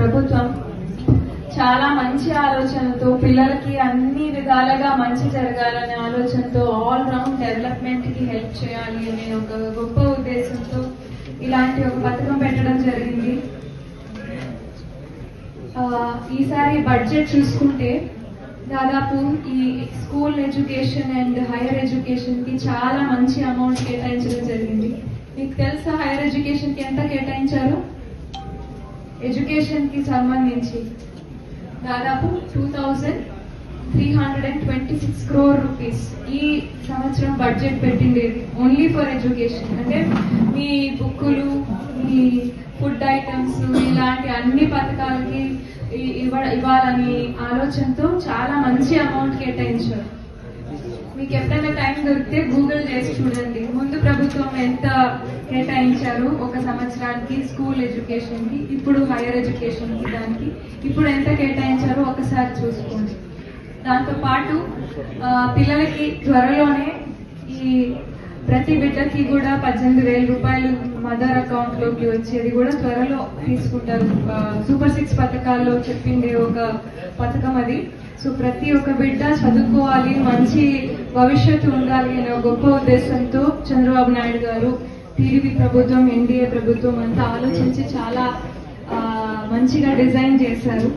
ప్రభుత్వం చాలా మంచి ఆలోచనతో పిల్లలకి అన్ని విధాలుగా మంచి జరగాలనే ఆలోచనతో ఆల్ రౌండ్ డెవలప్మెంట్కి హెల్ప్ చేయాలి అనే ఒక గొప్ప ఉద్దేశంతో ఇలాంటి ఒక పథకం పెట్టడం జరిగింది. ఈసారి బడ్జెట్ చూసుకుంటే దాదాపు ఈ స్కూల్ ఎడ్యుకేషన్ అండ్ హైయర్ ఎడ్యుకేషన్కి చాలా మంచి అమౌంట్ కేటాయించడం జరిగింది. మీకు తెలుసా హైయర్ ఎడ్యుకేషన్కి ఎంత కేటాయించారు? ఎడ్యుకేషన్కి సంబంధించి దాదాపు two thousand three hundred and twenty six crore rupees ఈ సంవత్సరం బడ్జెట్ పెట్టిండేది ఓన్లీ ఫర్ ఎడ్యుకేషన్ అంటే మీ బుక్కులు మీ ఫుడ్ ఐటమ్స్ ఇలాంటి అన్ని పథకాలకి ఇవ్వ ఇవ్వాలని ఆలోచనతో చాలా మంచి అమౌంట్ కేటాయించారు. మీకు ఎప్పుడైనా టైం దొరికితే గూగుల్ చేసి చూడండి. ముందు ప్రభుత్వం ఎంత కేటాయించారు ఒక సంవత్సరానికి స్కూల్ ఎడ్యుకేషన్కి ఇప్పుడు హైయర్ ఎడ్యుకేషన్కి దానికి ఇప్పుడు ఎంత కేటాయించారో ఒకసారి చూసుకోండి. దాంతో పాటు పిల్లలకి త్వరలోనే ఈ ప్రతి బిడ్డకి కూడా పద్దెనిమిది వేల రూపాయలు మదర్ అకౌంట్లోకి వచ్చేది కూడా త్వరలో తీసుకుంటారు. సూపర్ సిక్స్ పథకాల్లో చెప్పింది ఒక పథకం అది. సో ప్రతి ఒక్క బిడ్డ చదువుకోవాలి మంచి భవిష్యత్తు ఉండాలి అనే గొప్ప ఉద్దేశంతో చంద్రబాబు నాయుడు గారు టీడీపీ ప్రభుత్వం ఎన్డీఏ ప్రభుత్వం అంతా ఆలోచించి చాలా మంచిగా డిజైన్ చేశారు.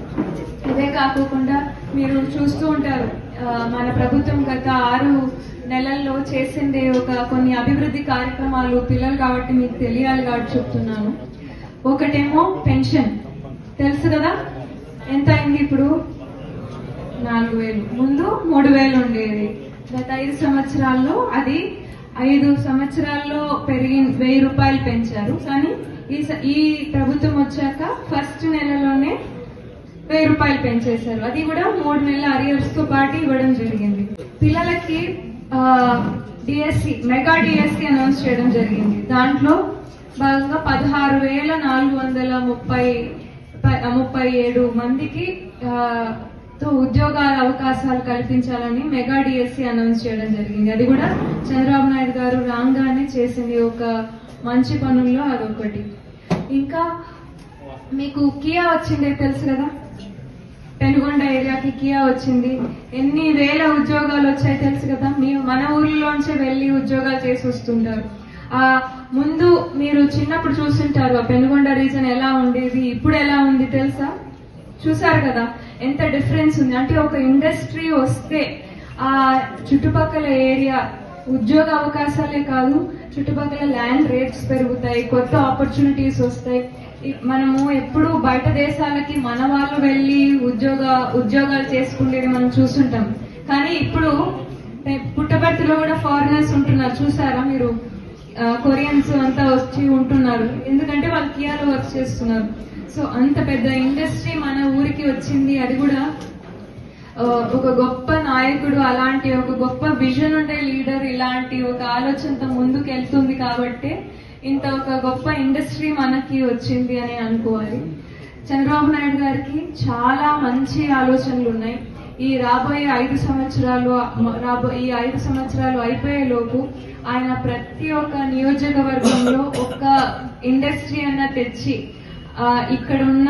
ఇదే కాకుండా మీరు చూస్తూ ఉంటారు. మన ప్రభుత్వం గత ఆరు నెలల్లో చేసిందే ఒక కొన్ని అభివృద్ధి కార్యక్రమాలు పిల్లలు కాబట్టి మీకు తెలియాలి కాబట్టి చెప్తున్నాను. ఒకటేమో పెన్షన్. తెలుసు కదా? ఎంత అయింది ఇప్పుడు? నాలుగు వేలు. ముందు మూడు వేలు ఉండేది. గత ఐదు సంవత్సరాల్లో అది ఐదు సంవత్సరాల్లో పెరిగి వెయ్యి రూపాయలు పెంచారు. కానీ ఈ స- ఈ ప్రభుత్వం వచ్చాక ఫస్ట్ నెలలోనే వెయ్యి రూపాయలు పెంచేశారు. అది కూడా మూడు నెలల అరియర్స్తో పాటు ఇవ్వడం జరిగింది. పిల్లలకి డిఎస్సి మెగా డిఎస్సి అనౌన్స్ చేయడం జరిగింది. దాంట్లో భాగంగా పదహారు వేల నాలుగు వందల ముప్పై ప- ముప్పై ఏడు మందికి తో ఉద్యోగాల అవకాశాలు కల్పించాలని మెగా డిఎస్సి అనౌన్స్ చేయడం జరిగింది. అది కూడా చంద్రబాబు నాయుడు గారు రాంగానే చేసింది ఒక మంచి పనుల్లో అదొకటి. ఇంకా మీకు కియా వచ్చిందే తెలుసు కదా? పెనుగొండ ఏరియాకి కియా వచ్చింది. ఎన్ని వేల ఉద్యోగాలు వచ్చాయి తెలుసు కదా? మీరు మన ఊర్లోంచే వెళ్ళి ఉద్యోగాలు చేసి వస్తుంటారు. ఆ ముందు మీరు చిన్నప్పుడు చూస్తుంటారు ఆ పెనుగొండ రీజన్ ఎలా ఉండేది ఇప్పుడు ఎలా ఉంది తెలుసా? చూసారు కదా? ఎంత డిఫరెన్స్ ఉంది. అంటే ఒక ఇండస్ట్రీ వస్తే ఆ చుట్టుపక్కల ఏరియా ఉద్యోగ అవకాశాలే కాదు చుట్టుపక్కల ల్యాండ్ రేట్స్ పెరుగుతాయి కొత్త ఆపర్చునిటీస్ వస్తాయి. మనము ఎప్పుడు బయట దేశాలకి మన వాళ్ళు వెళ్ళి ఉద్యోగ ఉద్యోగాలు చేసుకునేది మనం చూస్తుంటాం. కానీ ఇప్పుడు ఏ, పుట్టపర్తిలో కూడా ఫారినర్స్ ఉంటున్నారు. చూసారా మీరు? కొరియన్స్ అంతా వచ్చి ఉంటున్నారు. ఎందుకంటే వాళ్ళు కియాలో వర్క్ చేస్తున్నారు. సో అంత పెద్ద ఇండస్ట్రీ మన ఊరికి వచ్చింది. అది కూడా ఒక గొప్ప నాయకుడు అలాంటి ఒక గొప్ప విజన్ ఉండే లీడర్ ఇలాంటి ఒక ఆలోచనతో ముందుకు వెళ్తుంది కాబట్టి ఇంత ఒక గొప్ప ఇండస్ట్రీ మనకి వచ్చింది అని అనుకోవాలి. చంద్రబాబు నాయుడు గారికి చాలా మంచి ఆలోచనలు ఉన్నాయి. ఈ రాబోయే ఐదు సంవత్సరాలు రాబో ఈ ఐదు సంవత్సరాలు అయిపోయే లోపు ఆయన ప్రతి ఒక్క నియోజకవర్గంలో ఒక ఇండస్ట్రీ అన్న తెచ్చి ఇక్కడ ఉన్న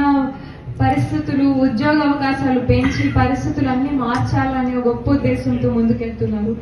పరిస్థితులు ఉద్యోగ అవకాశాలు పెంచి పరిస్థితులన్నీ మార్చాలనే గొప్ప ఉద్దేశంతో ముందుకెళ్తున్నారు.